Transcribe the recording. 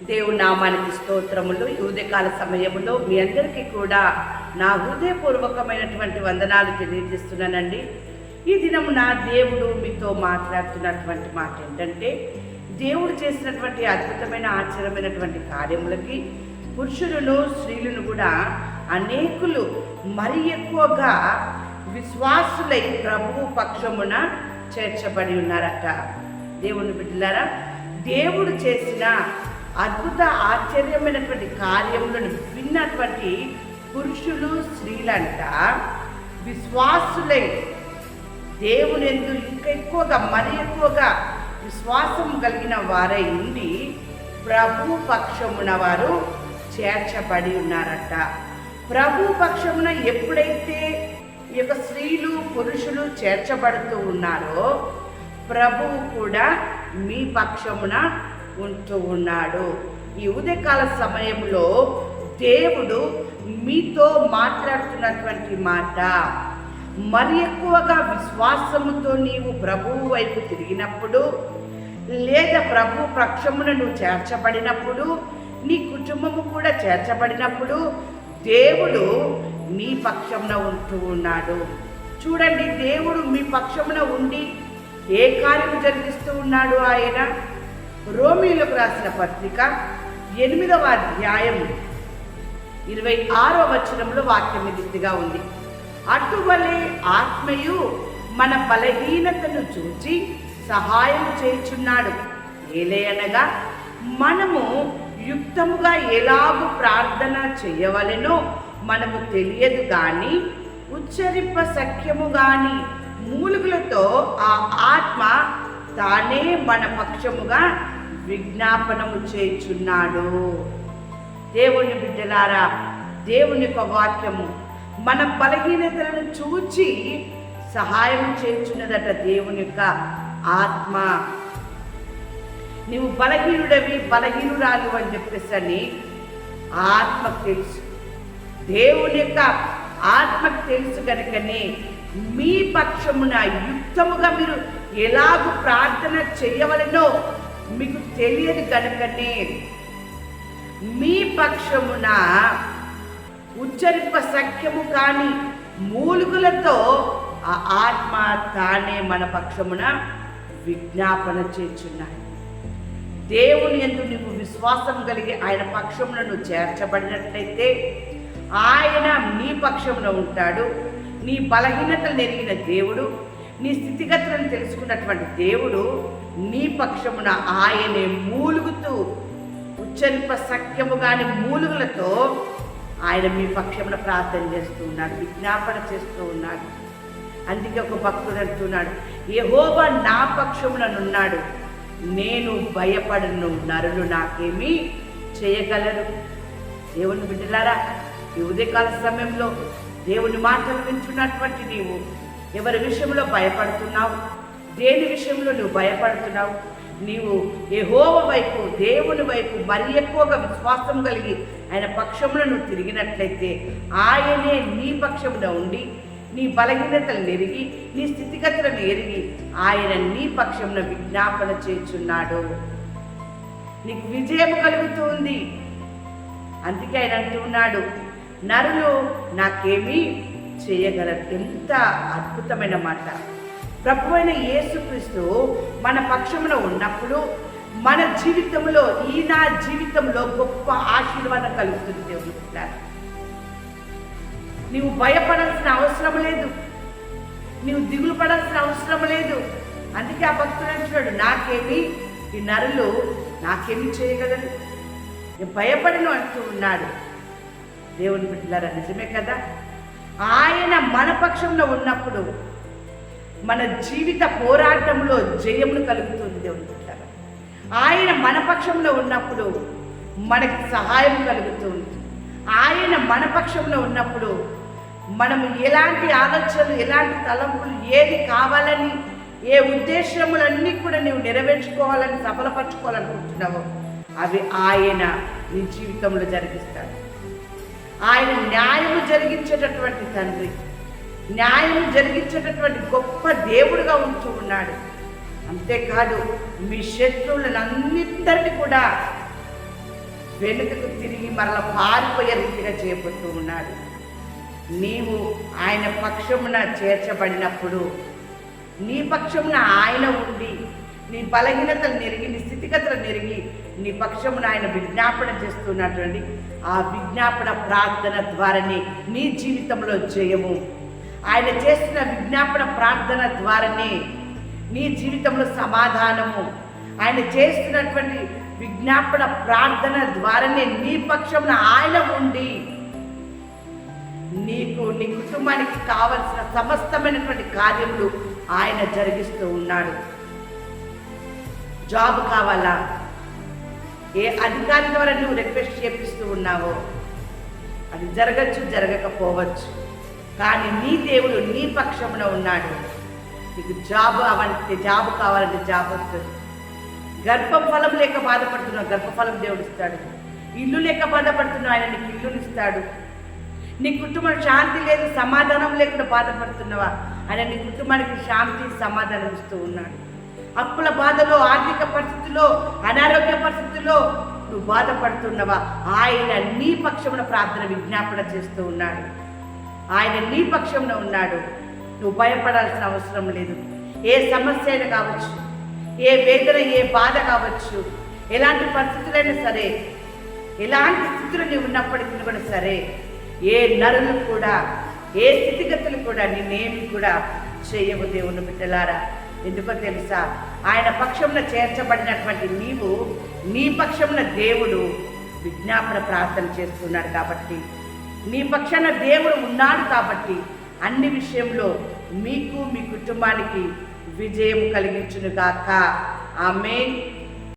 దేవుని నామానికి స్తోత్రములు. యువదకాల సమయంలో మీ అందరికీ కూడా నా హృదయపూర్వకమైనటువంటి వందనాలు తెలియజేస్తున్నానండి. ఈ దినము నా దేవుడు మీతో మాట్లాడుతున్నటువంటి మాట ఏంటంటే దేవుడు చేసినటువంటి అద్భుతమైన ఆశ్చర్యమైనటువంటి కార్యములకి పురుషులను స్త్రీలను కూడా అనేకులు మరి ఎక్కువగా విశ్వాసులై ప్రభు పక్షమున చేర్చబడి ఉన్నారట. దేవుని బిడ్డలారా దేవుడు చేసిన అద్భుత ఆశ్చర్యమైనటువంటి కార్యములను విన్నటువంటి పురుషులు స్త్రీలంట. విశ్వాసులై దేవుని ఎందు ఇంకా ఎక్కువగా మరి ఎక్కువగా విశ్వాసం కలిగిన వారై ఉండి ప్రభు పక్షమున వారు చేర్చబడి ఉన్నారట. ప్రభు పక్షమున ఎప్పుడైతే ఈ యొక్క స్త్రీలు పురుషులు చేర్చబడుతూ ఉన్నారో ప్రభువు కూడా మీ పక్షమున ఉంటూ ఉన్నాడు. ఈ ఉదయకాల సమయంలో దేవుడు మీతో మాట్లాడుతున్నటువంటి మాట మరి ఎక్కువగా విశ్వాసముతో నీవు ప్రభువు వైపు తిరిగినప్పుడు లేదా ప్రభు పక్షమున నువ్వు చేర్చబడినప్పుడు నీ కుటుంబము కూడా చేర్చబడినప్పుడు దేవుడు నీ పక్షమున ఉంటూ ఉన్నాడు. చూడండి దేవుడు మీ పక్షమున ఉండి ఏ కార్యం జరిగిస్తూ ఉన్నాడు ఆయన? రోమిలకు రాసిన పత్రిక ఎనిమిదవ అధ్యాయం ఇరవై ఆరో వచనంలో వాక్యం ఈ రీతిగా ఉంది. అటువలే ఆత్మయు మన బలహీనతను చూచి సహాయం చేయుచున్నాడు. ఏలేయనగా మనము యుక్తముగా ఎలాగూ ప్రార్థన చేయవలెనో మనము తెలియదు కానీ ఉచ్చరింప సఖ్యము గాని మూలుగులతో ఆ ఆత్మ తానే మన పక్షముగా విజ్ఞాపనము చేయుచున్నాడు దేవుని బిడ్డలారా దేవుని యొక్క వాక్యము మన బలహీనతలను చూచి సహాయం చేయుచున్నదట దేవుని యొక్క ఆత్మ. నీవు బలహీనుడవి బలహీనురాలు అని చెప్పేసి అని ఆత్మకు తెలుసు. దేవుని యొక్క ఆత్మకు తెలుసు కనుకనే మీ పక్షమున యుక్తముగా మీరు ఎలాగూ ప్రార్థన చేయవలనో మీకు తెలియదు కనుకనే మీ పక్షమున ఉచ్చరింప సఖ్యము కాని మూలుగులతో ఆ ఆత్మ తానే మన పక్షమున విజ్ఞాపన చేర్చున్నాయి దేవుని ఎందు నీవు విశ్వాసం కలిగి ఆయన పక్షమున నువ్వు చేర్చబడినట్లయితే ఆయన నీ పక్షమున ఉంటాడు. నీ బలహీనతలు నెరిగిన దేవుడు నీ స్థితిగతులను తెలుసుకున్నటువంటి దేవుడు నీ పక్షమున ఆయనే మూలుగుతూ ఉచ్చరింప సఖ్యముగాని మూలుగులతో ఆయన మీ పక్షమున ప్రార్థన చేస్తూ ఉన్నాడు విజ్ఞాపన చేస్తూ ఉన్నాడు. అందుకే ఒక భక్తుడు అంటున్నాడు ఏహోబా నా పక్షముననున్నాడు నేను భయపడను నరులు నాకేమీ చేయగలరు. దేవుని బిడ్డలారా ఈ ఉదయకాల సమయంలో దేవుని మాటలు వింటున్నటువంటి నీవు ఎవరి విషయంలో భయపడుతున్నావు? దేని విషయంలో నువ్వు భయపడుతున్నావు? నీవు యహోవ వైపు దేవుని వైపు మరి ఎక్కువగా విశ్వాసం కలిగి ఆయన పక్షంలో నువ్వు తిరిగినట్లయితే ఆయనే నీ పక్షంలో ఉండి నీ బలహీనతలు ఎరిగి నీ స్థితిగతులను ఎరిగి ఆయన నీ పక్షంలో విజ్ఞాపన చేస్తున్నాడు నీకు విజయం కలుగుతుంది అందుకే ఆయన అంటున్నాడు నరులు నాకేమీ చేయగలరు ఎంత అద్భుతమైన మాట. ప్రభు అయిన యేసుక్రీస్తు మన పక్షమున ఉన్నప్పుడు మన జీవితంలో ఈ నా జీవితంలో గొప్ప ఆశీర్వాదం కలుగుతుంది దేవుడు నీవు భయపడాల్సిన అవసరం లేదు. నీవు దిగులు పడాల్సిన అవసరం లేదు. అందుకే ఆ భక్తుడు అంటున్నాడు నాకేమి ఈ నరులు నాకేమి చేయగలరు. నేను భయపడను అంటూ ఉన్నాడు. దేవుని బిడ్డలారా నిజమే కదా? ఆయన మన పక్షంలో ఉన్నప్పుడు మన జీవిత పోరాటంలో జయమును కలుగుతుంది దేవుని ఆయన మన పక్షంలో ఉన్నప్పుడు మనకి సహాయం కలుగుతుంది. ఆయన మన పక్షంలో ఉన్నప్పుడు మనం ఎలాంటి ఆలోచనలు ఎలాంటి తలంపులు ఏది కావాలని ఏ ఉద్దేశములన్నీ కూడా నీవు నెరవేర్చుకోవాలని సఫలపరచుకోవాలనుకుంటున్నావో అవి ఆయన నీ జీవితంలో జరిగిస్తాడు ఆయన న్యాయము జరిగించేటటువంటి తండ్రి న్యాయం జరిగించేటటువంటి గొప్ప దేవుడుగా ఉంటూ ఉన్నాడు. అంతేకాదు మీ శత్రువులను కూడా వెనుకకు తిరిగి మరల పారిపోయే రీతిగా చేపడుతూ ఉన్నాడు. నీవు ఆయన పక్షమున చేర్చబడినప్పుడు నీ పక్షమున ఆయన ఉండి నీ బలహీనతలు నెరిగి నీ స్థితిగతులు నెరిగి నీ పక్షమున ఆయన విజ్ఞాపన చేస్తున్నటువంటి ఆ విజ్ఞాపన ప్రార్థన ద్వారానే నీ జీవితంలో జయము. ఆయన చేస్తున్న విజ్ఞాపన ప్రార్థన ద్వారానే నీ జీవితంలో సమాధానము. ఆయన చేస్తున్నటువంటి విజ్ఞాపన ప్రార్థన ద్వారానే నీ పక్షమున ఆయన ఉండి నీకు నీ కుటుంబానికి కావలసిన సమస్తమైనటువంటి కార్యములు ఆయన జరిగిస్తూ ఉన్నాడు. జాబ్ కావాలా? ఏ అధికారి ద్వారా నువ్వు రిక్వెస్ట్ చేపిస్తూ ఉన్నావో? అది జరగచ్చు జరగకపోవచ్చు. కానీ నీ దేవుడు నీ పక్షమున ఉన్నాడు. నీకు జాబ్ అవంటే జాబ్ కావాలంటే జాబ్ వస్తుంది. గర్భఫలం లేక బాధపడుతున్నావు గర్భఫలం దేవుడు ఇస్తాడు. ఇల్లు లేక బాధపడుతున్నావు ఆయన నీకు ఇల్లుని ఇస్తాడు. నీ కుటుంబం శాంతి లేదు సమాధానం లేకుండా బాధపడుతున్నావా? ఆయన నీ కుటుంబానికి శాంతి సమాధానం ఇస్తూ ఉన్నాడు. అప్పుల బాధలో ఆర్థిక పరిస్థితుల్లో అనారోగ్య పరిస్థితుల్లో నువ్వు బాధపడుతున్నవా ఆయన నీ పక్షమున ప్రార్థన విజ్ఞాపన చేస్తూ ఉన్నాడు. ఆయన నీ పక్షంలో ఉన్నాడు. నువ్వు భయపడాల్సిన అవసరం లేదు. ఏ సమస్య అయినా కావచ్చు ఏ వేదన ఏ బాధ కావచ్చు ఎలాంటి పరిస్థితులైనా సరే ఎలాంటి స్థితిలో నీవు ఉన్నప్పటికీ కూడా సరే ఏ నరులు కూడా ఏ స్థితిగతులు కూడా నిన్నేమి కూడా చేయవు దేవుని బిడ్డలారా. ఎందుకో తెలుసా? ఆయన పక్షంలో చేర్చబడినటువంటి నీవు నీ పక్షంలో దేవుడు విజ్ఞాపన ప్రార్థన చేస్తున్నాడు కాబట్టి నీ పక్షాన దేవుడు ఉన్నాడు కాబట్టి అన్ని విషయంలో మీకు మీ కుటుంబానికి విజయం కలిగించునుగాక. ఆమె